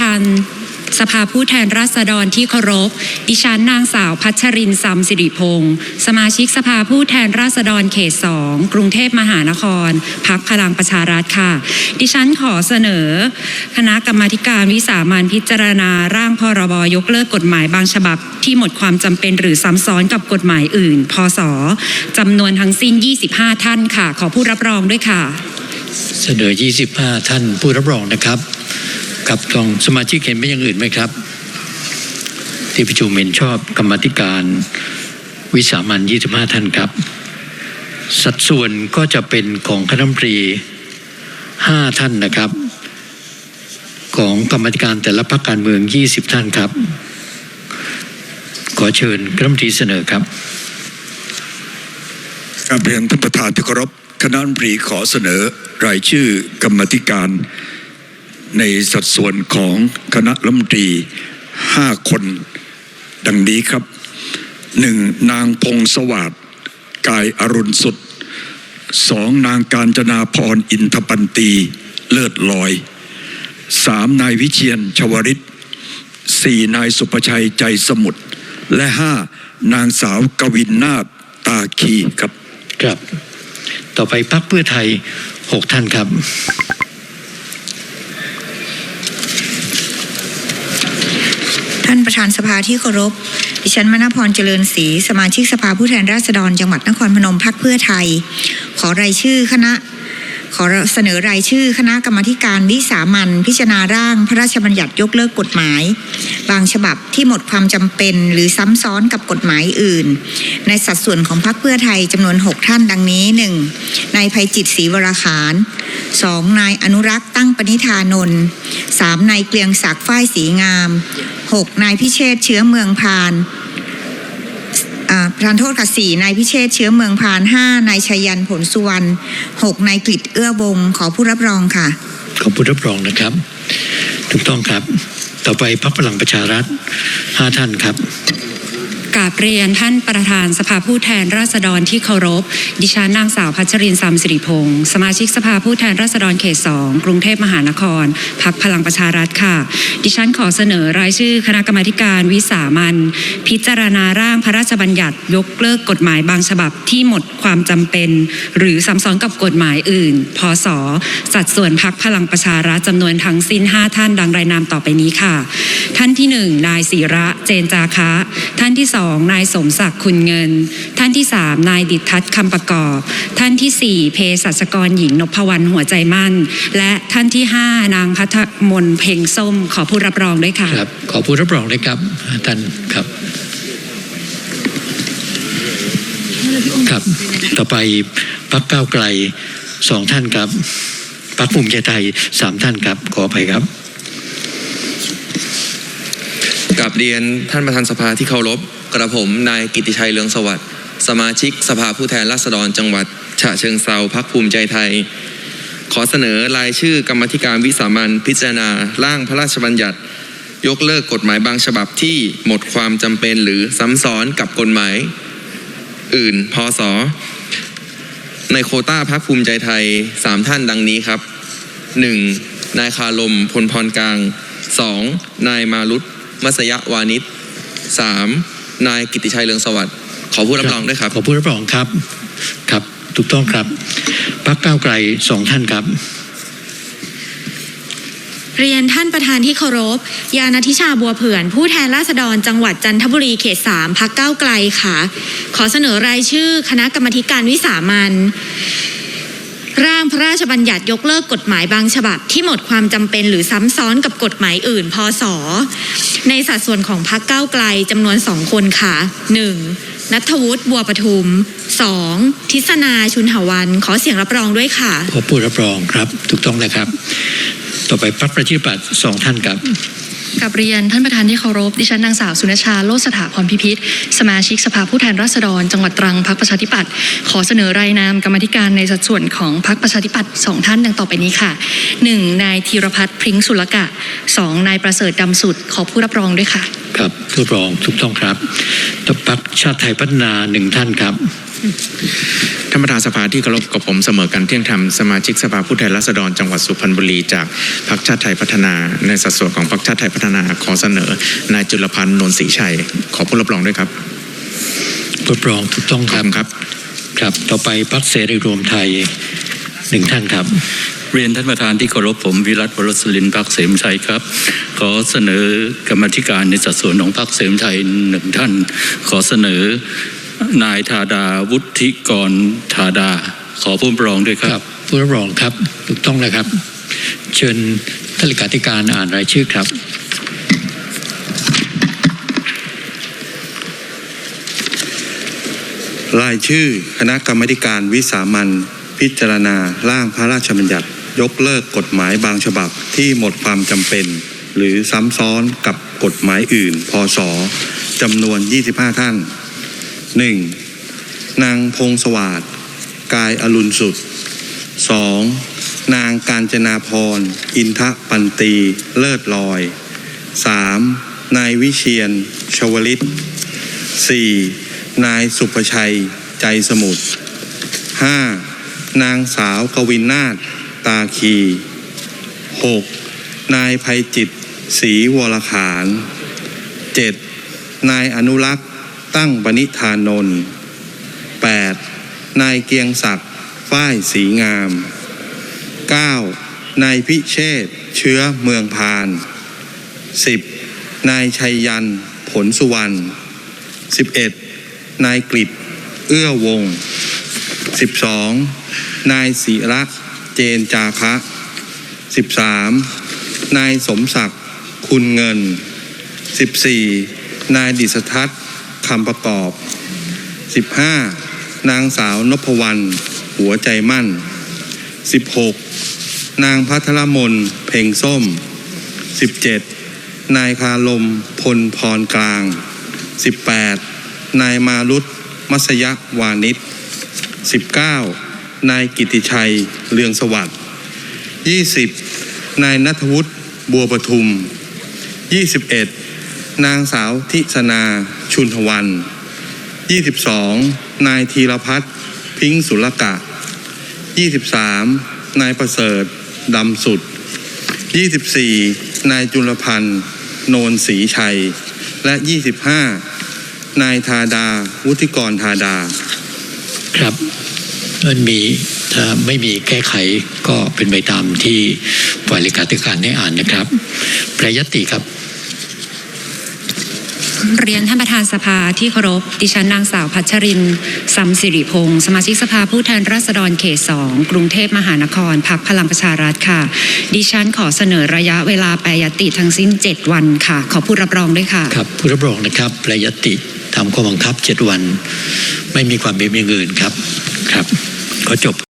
ธานสภาผู้แทนราษฎรที่เคารพ ดิฉันนางสาวพัชรินซัมสิริพงศ์สมาชิกสภาผู้แทนราษฎรเขตสองกรุงเทพมหานคร พักพลังประชารัฐค่ะ ดิฉันขอเสนอ คณะกรรมาธิการวิสามันพิจารณาร่างพรบยกเลิกกฎหมายบางฉบับ ที่หมดความจำเป็นหรือซ้ำซ้อนกับกฎหมายอื่น พศจำนวนทั้งสิ้น 25 ท่านค่ะ ขอผู้รับรองด้วยค่ะ เสนอ 25 ท่านผู้รับรองนะครับ กับกองสมาชิกเห็นไม่อย่างอื่นไหมครับ ที่ประชุมเห็นชอบกรรมธิการวิสามัน25ท่านครับ สัดส่วนก็จะเป็นของคณะรัฐมนตรี5ท่านนะครับ ของกรรมธิการแต่ละพรรคการเมือง20ท่านครับ ขอเชิญคณะรัฐมนตรีเสนอครับกราบเรียนท่านประธานที่เคารพคณะรัฐมนตรีขอเสนอรายชื่อกรรมธิการ ในสัดส่วนของคณะรัฐมนตรีห้าคน ดังนี้ครับหนึ่งนางพงสวัสดิ์กายอรุณสุดสองนางการจนาพรอินทปันตีเลิศลอยสามนายวิเชียนชวริตสี่นายสุภชัยใจสมุทรและห้านางสาวกวินนาฏตาคีครับ ครับ ต่อไปพรรคเพื่อไทย 6 ท่านครับ ท่านประธานสภาที่เคารพ ดิฉันมณพรเจริญศรีสมาชิกสภาผู้แทนราษฎรจังหวัดนครพนมพักเพื่อไทย ขอรายชื่อคณะ ขอเสนอรายชื่อคณะกรรมการวิสามันพิจารณาร่างพระราชบัญญัติยกเลิกกฎหมาย บางฉบับที่หมดความจำเป็นหรือซ้ำซ้อนกับกฎหมายอื่น ในสัดส่วนของพรรคเพื่อไทยจำนวน 6 ท่านดังนี้ 1. นายภัยจิตศรีวราขาน 2. นายอนุรักษ์ตั้งปณิธานนท์ 3. นายเกลียงศักดิ์ฝ้ายศรีงาม 6. นายพิเชษเชื้อเมืองพานอ่าประธานโทษค่ะสี่นายพิเชษเชื้อเมืองพานห้านายชัยยันผลสุวรรณหกนายกฤษเอื้อวงขอผู้รับรองค่ะ ขอผู้รับรองนะครับ ถูกต้องครับ ต่อไปพรรคพลังประชารัฐห้าท่านครับ กราบเรียนท่านประธานสภาผู้แทนราษฎรที่เคารพ ดิฉันนางสาวพัชรินทร์ซัมสิริพงศ์สมาชิกสภาผู้แทนราษฎรเขตสองกรุงเทพมหานครพักพลังประชารัฐค่ะ ดิฉันขอเสนอรายชื่อคณะกรรมาการวิสามันพิจารณาร่างพระราชบัญญัติยกเลิกกฎหมายบางฉบับที่หมดความจำเป็น หรือซ้ำซ้อนกับกฎหมายอื่น พศ สัดส่วนพักพลังประชารัฐจำนวนทั้งสิ้น 5 ท่านดังรายนามต่อไปนี้ค่ะ ท่านที่หนึ่งนายศิระเจนจาคะ ท่านที่สองนายสมศักดิ์คุณเงิน ท่านที่สามนายดิทัศน์คำประกอบ ท่านที่สี่เภสัชกรหญิงนพวรรณหัวใจมั่น และท่านที่ห้านางพัทมนเพ็งส้ม ขอผู้รับรองด้วยค่ะครับ ขอผู้รับรองด้วยครับท่านครับครับต่อไปพรรคก้าไกลสองท่านครับพรรคภูมิใจไทยสามท่านครับขออภัยครับ กับเรียนท่านประธานสภาที่เคารพกระผมนายกิติชัยเลืองสวัสดิ์สมาชิกสภาผู้แทนราษฎรจังหวัด ฉะเชิงเซาพักภูมิใจไทย ขอเสนอรายชื่อกรรมธิการวิสามันพิจารณาร่างพระราชบัญญัติ ยกเลิกกฎหมายบางฉบับที่หมดความจำเป็นหรือซ้ำซ้อนกับกฎหมาย อื่นพศในโคต้าพักภูมิใจไทยสามท่านดังนี้ครับ 1. นายคาลมพลพรกลาง 2. นายมารุต มัสยะวานิช 3. นายกิติชัยเลืองสวัสดิ์ขอผู้รับรองด้วยครับ ขอผู้รับรองครับครับถูกต้องครับพรรคก้าวไกลสองท่านครับ เรียนท่านประธานที่เคารพ ยานทิชาบัวเผื่อน ผู้แทนราษฎรจังหวัดจันทบุรีเขตสามพักเก้าวไกลค่ะ ขอเสนอรายชื่อคณะกรรมาธิการวิสามัน ร่างพระราชบัญญัติยกเลิกกฎหมายบางฉบับ ที่หมดความจำเป็นหรือซ้ำซ้อนกับกฎหมายอื่น พศ ในสัดส่วนของพักเก้าวไกลจำนวนสองคนค่ะ 1. นัทวุฒิบัวประทุม 2. ทิศนาชุนหวัน ขอเสียงรับรองด้วยค่ะขอผู้รับรองครับ ถูกต้องนะครับ ต่อไปพรรคประชาธิปัตย์สองท่านครับ กับเรียนท่านประธานที่เคารพ ดิฉันนางสาวสุนชาโลสถาพรพิพิธสมาชิกสภาผู้แทนราษฎร จังหวัดตรังพักประชาธิปัตย์ขอเสนอรายนามกรรมธิการในสัดส่วนของพักประชาธิปัตย์สองท่านดังต่อไปนี้ค่ะ 1. นายธีรพัฒน์พริ้งสุลกะ 2. นายประเสริฐดำสุดขอผู้รับรองด้วยค่ะ ครับผู้รับรองถูกต้องครับต่อพักชาติไทยพัฒนาหนึ่งท่านครับท่านประธานสภาที่เคารพกับผมเสมอกันเที่ยงธรรมสมาชิกสภาผู้แทนราษฎรจังหวัดสุพรรณบุรีจากพรรคชาติไทยพัฒนา ในสัดส่วนของพรรคชาติไทยพัฒนาขอเสนอนายจุลพันธ์นนศรีชัย ขอผู้รับรองด้วยครับผู้รับรองถูกต้องขคอบรับคุณครับ ครับ ต่อไปพักเสรีรวมไทยหนึ่งท่านครับ เรียนท่านประธานที่เคารพผมวิรัตวรสลินพักเสมชัยครับ ขอเสนอกรรมาธิการในสัดส่วนของพักเสมชัยหนึ่งท่าน ขอเสนอนายธาดาวุฒิกรธาดา ขอผู้รับรองด้วยคครัรับบผู้รับรองครับถูกต้องแล้วครับ เชิญท่านเลขาธิการอ่านรายชื่อครับรายชื่อคณะกรรมาธิการวิสามันพิจารณาร่างพระราชบัญญัติ ยกเลิกกฎหมายบางฉบับที่หมดความจำเป็น หรือซ้ำซ้อนกับกฎหมายอื่น พศจำนวน 25 ท่าน 1. นางพงสวัสดกายอรุณสุด 2. นางการจนาพร อินทะปันตี เลิศลอย 3. นายวิเชียน ชวลิต 4. นายสุภชัย ใจสมุทร 5. นางสาวกวินนาถ ตาคี 6. นายภัยจิตศรีวรขาน 7. นายอนุรักษ์ตั้งปณิธานนท์ 8. นายเกียงศักดิ์ฝ้ายสีงาม 9. นายพิเชษเชื้อเมืองพาน 10. นายชัยยันผลสุวรรณ 11. นายกฤษเอื้อวง 12. นายศิระเจนจาคะ 13. นายสมศักดิ์คุณเงิน 14. นายดิษทัศน์คำประกอบ 15. นางสาวนพวรรณหัวใจมั่น 16. นางพัทรมนเพ่งส้ม 17. นายคาลมพลพรกลาง 18. นายมารุตมัสยวานิช 19. นายกิติชัยเรืองสวัสดิ์ 20. นายนัทวุฒิบัวประทุม 21. นางสาวทิสนาชุนทวัน 22. นายธีรพัฒน์พิงสุรกะ 23. นายประเสริฐดำสุด 24. นายจุลพันธ์โนนศรีชัย และ 25. นายธาดา วุฒิกรธาดา ครับ มันมีถ้าไม่มีแก้ไขก็เป็นไปตามที่ฝ่ายเลขาธิการได้อ่านนะครับแปรยตติครับ เรียนท่านประธานสภาที่เคารพ ดิฉันนางสาวพัชรินสัมสิริพงศ์สมาชิกสภาผู้แทนราษฎรเขตสองกรุงเทพมหานครพักพลังประชารัฐค่ะ ดิฉันขอเสนอระยะเวลาแปรยติทั้งสิ้น 7 วันค่ะ ขอผู้รับรองด้วยค่ะ ครับผู้รับรองนะครับแปรยตติตามข้อบังคับ 7 วัน ไม่มีความเป็นอย่างอื่นครับครับ ขอจบ